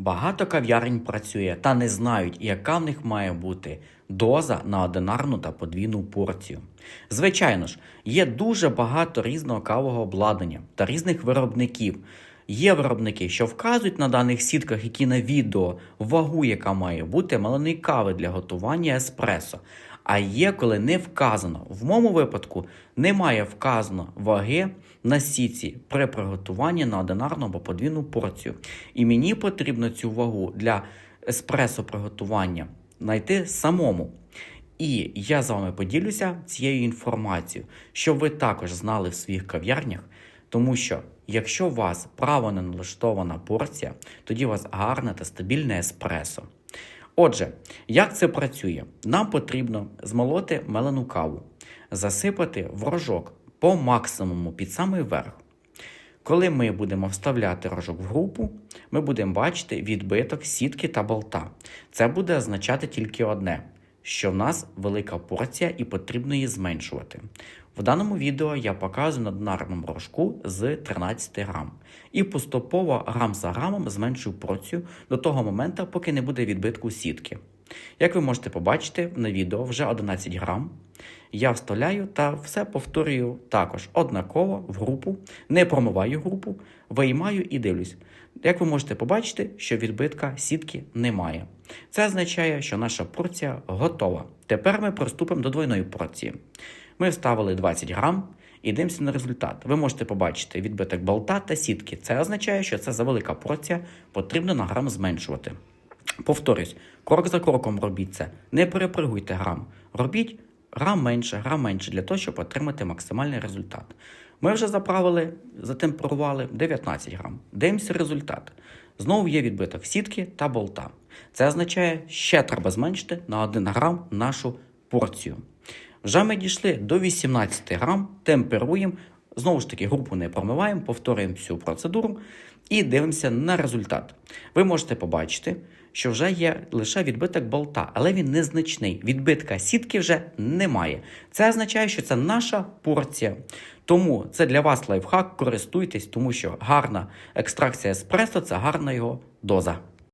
Багато кав'ярень працює та не знають, яка в них має бути доза на одинарну та подвійну порцію. Звичайно ж, є дуже багато різного кавового обладнання та різних виробників. Є виробники, що вказують на даних сітках, які на відео, вагу, яка має бути малини кави для готування еспресо. А є, коли не вказано. В моєму випадку немає вказано ваги на сітці при приготуванні на одинарну або подвійну порцію. І мені потрібно цю вагу для еспресо приготування знайти самому. І я з вами поділюся цією інформацією, щоб ви також знали в своїх кав'ярнях, тому що якщо у вас правильно налаштована порція, тоді у вас гарне та стабільне еспресо. Отже, як це працює? Нам потрібно змолоти мелену каву, засипати в рожок по максимуму під самий верх. Коли ми будемо вставляти рожок в групу, ми будемо бачити відбиток сітки та болта. Це буде означати тільки одне, що в нас велика порція і потрібно її зменшувати. В даному відео я показую на динарному рожку з 13 грам. І поступово грам за грамом зменшую порцію до того моменту, поки не буде відбитку сітки. Як ви можете побачити на відео вже 11 грам. Я вставляю та все повторюю також однаково в групу, не промиваю групу, виймаю і дивлюсь. Як ви можете побачити, що відбитка сітки немає. Це означає, що наша порція готова. Тепер ми приступимо до двойної порції. Ми вставили 20 грам і дивимося на результат. Ви можете побачити відбиток болта та сітки. Це означає, що це за велика порція, потрібно на грам зменшувати. Повторюсь, крок за кроком робіть це. Не перепригуйте грам. Робіть грам менше, грам менше для того, щоб отримати максимальний результат. Ми вже заправили, затемперували 19 грам. Дивимося результат. Знову є відбиток сітки та болта. Це означає, ще треба зменшити на 1 грам нашу порцію. Вже ми дійшли до 18 грам, темперуємо. Знову ж таки, групу не промиваємо, повторюємо всю процедуру і дивимося на результат. Ви можете побачити, що вже є лише відбиток болта, але він незначний. Відбитка сітки вже немає. Це означає, що це наша порція. Тому це для вас лайфхак, користуйтесь, тому що гарна екстракція еспресо це гарна його доза.